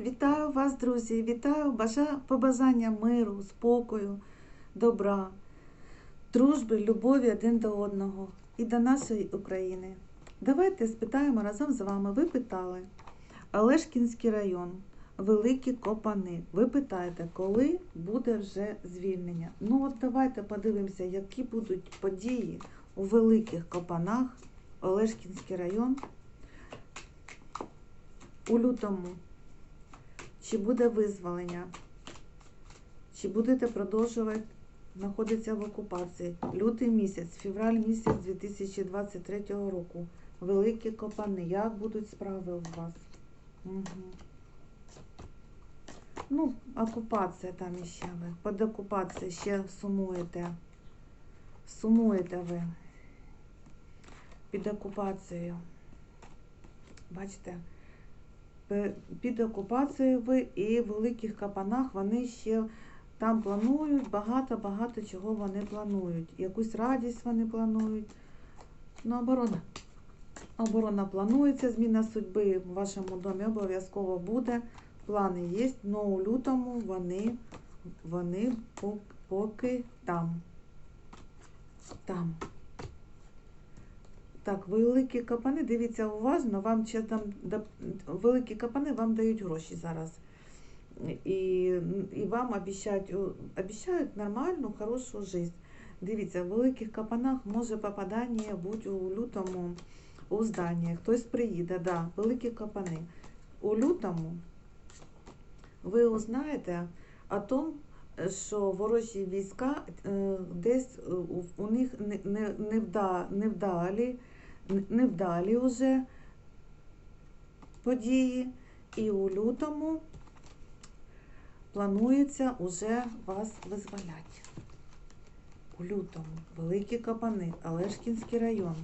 Вітаю вас, друзі! Вітаю бажа... побажання миру, спокою, добра, дружби, любові один до одного і до нашої України. Давайте спитаємо разом з вами. Ви питали Олешкінський район, Великі Копани. Ви питаєте, коли буде вже звільнення? Ну от давайте подивимося, які будуть події у Великих Копанах, Олешкінський район у лютому. Чи буде визволення? Чи будете продовжувати знаходитися в окупації? Лютий місяць, февраль місяць 2023 року. Великі копани. Як будуть справи у вас? Угу. Ну, окупація там іще ви. Під окупацією ще сумуєте. Сумуєте ви. Під окупацією. Бачите? Під окупацією ви і в великих капанах вони ще там планують, багато-багато чого вони планують. Якусь радість вони планують. Ну, оборона. Оборона планується, зміна судьби в вашому домі обов'язково буде. Плани є, але у лютому вони, вони поки там. Там. Так, великі капани, дивіться уважно, вам ще там великі капани вам дають гроші зараз. І і вам обіцяють, обіцяють нормальну, хорошу життя. Дивіться, в великих капанах може попадання бути у лютому у здання. Хтось приїде, да, великі капани. У лютому ви узнаєте о том, що ворожі війська е, десь у них невдалі невдалі вже події, і у лютому планується уже вас визволяти. У лютому Великі Капани, Олешкінський район.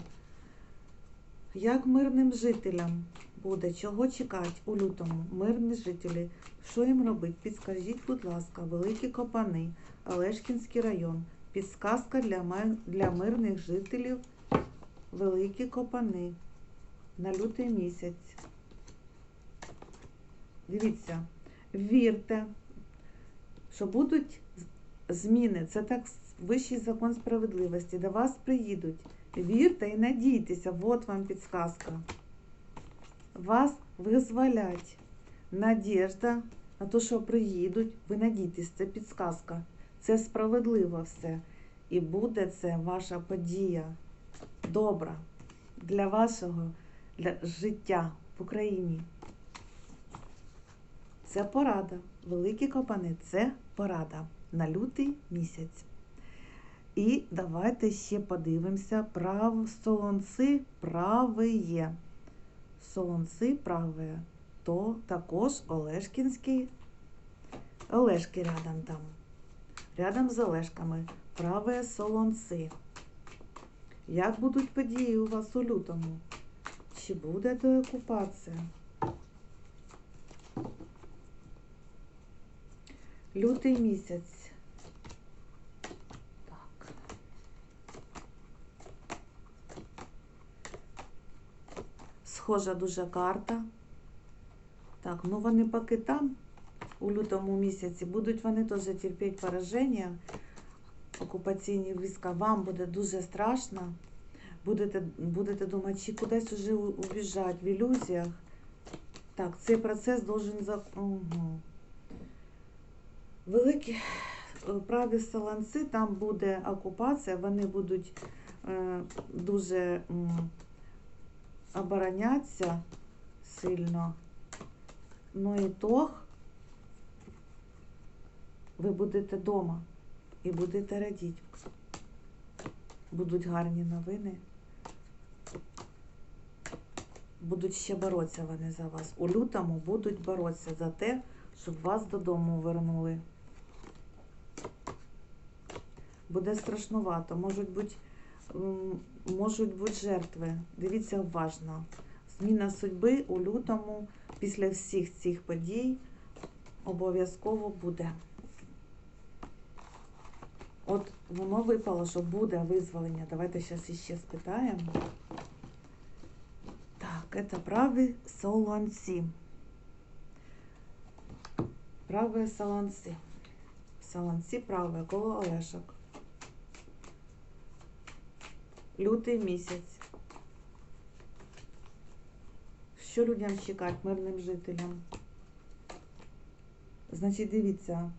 Як мирним жителям буде, чого чекати у лютому? Мирні жителі, що їм робити? Підскажіть, будь ласка, Великі Копани, Олешкінський район. Підсказка для для мирних жителів великі копани на лютий місяць. Дивіться, вірте, що будуть зміни. Це так вищий закон справедливості. До вас приїдуть. Вірте і надійтеся, от вам підсказка. Вас визволять. Надіжда на те, що приїдуть, ви надійтесь, це підсказка. Це справедливо все. І буде це ваша подія добра для вашого для життя в Україні. Це порада. Великі копани це порада на лютий місяць. І давайте ще подивимося, прав солонці правиє. Солонці праве, то також Олешкінський. Олешки рядом там. Рядом з Олешками. Праве солонці. Як будуть події у вас у лютому? Чи буде деокупація? Лютий місяць. Так. Схожа дуже карта. Так, ну вони поки там, у лютому місяці, будуть вони теж терпіти пораження окупаційні війська, вам буде дуже страшно. Будете будете думати, чи кудись уже убіжать в ілюзіях. Так, цей процес должен за. Великі е, праві саланці, там буде окупація, вони будуть е, дуже м, оборонятися сильно. Ну і тох, ви будете вдома і будете радіти. Будуть гарні новини. Будуть ще боротися вони за вас. У лютому будуть боротися за те, щоб вас додому вернули. Буде страшнувато, можуть бути можуть бути жертви. Дивіться уважно. Зміна судьби у лютому після всіх цих подій обов'язково буде. От воно випало, що буде визволення. Давайте зараз іще спитаємо. Так, це праві солонці. праве саланці. Саланці праве, коло Олешок. Лютий місяць. Що людям чекати, мирним жителям? Значить, дивіться.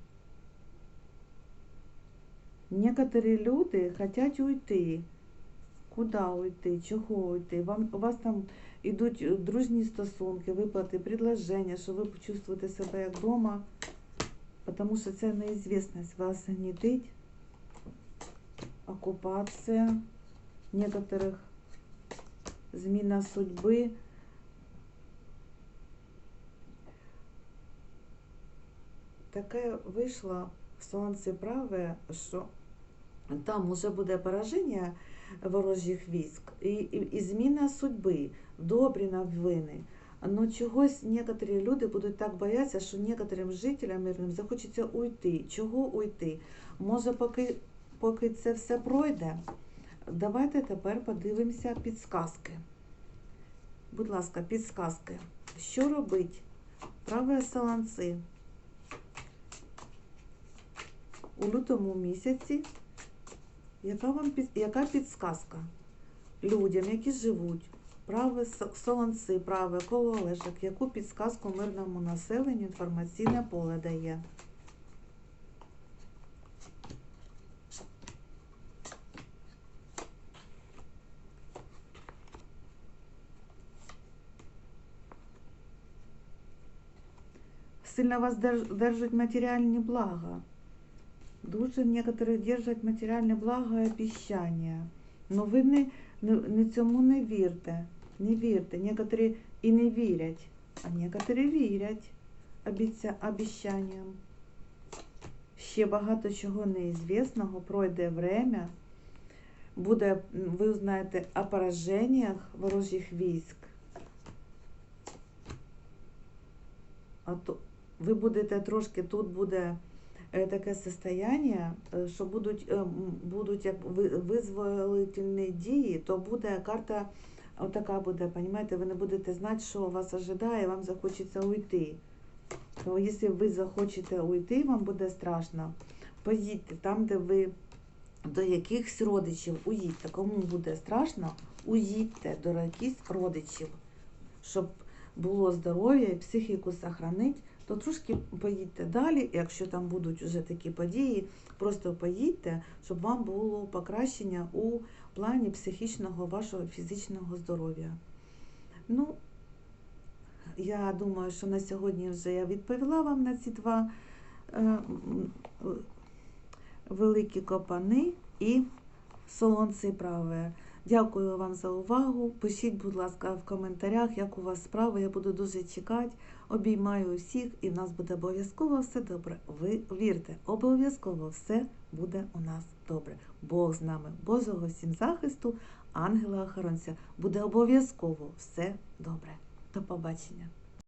Некоторі люди хочуть уйти. Куди уйти? Чого уйти? Вам, у вас там йдуть е, дружні стосунки, виплати, предложення, що ви почувствуєте себе як вдома, тому що це неізвісність вас гнітить, окупація некоторих, зміна судьби. Таке вийшло в сонці праве, що там уже буде пораження ворожих військ і, і, і зміна судьби, добрі новини. Но чогось некоторі люди будуть так боятися, що некоторим жителям мирним захочеться уйти. Чого уйти? Може, поки, поки це все пройде, давайте тепер подивимося підсказки. Будь ласка, підсказки. Що робить? Праве саланци у лютому місяці яка вам яка підсказка людям, які живуть, праве солонці, праве коло Олешок, яку підсказку мирному населенню інформаційне поле дає? Сильно вас держать матеріальні блага. Дуже некоторі держать матеріальне благо і обіщання. Ну ви не, не, цьому не вірте. Не вірте. Некоторі і не вірять, а некоторі вірять обіця, обіщанням. Ще багато чого неізвісного, пройде время, буде, ви узнаєте о пораженнях ворожих військ. А то ви будете трошки, тут буде таке состояние, е, що будуть, е, будуть як ви- визволительні дії, то буде карта отака буде, понимаєте, ви не будете знати, що вас ожидає, вам захочеться уйти. То якщо ви захочете уйти, вам буде страшно. Поїдьте там, де ви до якихось родичів, уїдьте. Кому буде страшно, уїдьте до якихось родичів, щоб було здоров'я і психіку сохранить, то трошки поїдьте далі, якщо там будуть вже такі події, просто поїдьте, щоб вам було покращення у плані психічного вашого фізичного здоров'я. Ну, я думаю, що на сьогодні вже я відповіла вам на ці два е, великі копани і солонце праве. Дякую вам за увагу. Пишіть, будь ласка, в коментарях, як у вас справи. Я буду дуже чекати. Обіймаю усіх, і в нас буде обов'язково все добре. Ви вірте, обов'язково все буде у нас добре. Бог з нами, Божого всім захисту, ангела охоронця. Буде обов'язково все добре. До побачення.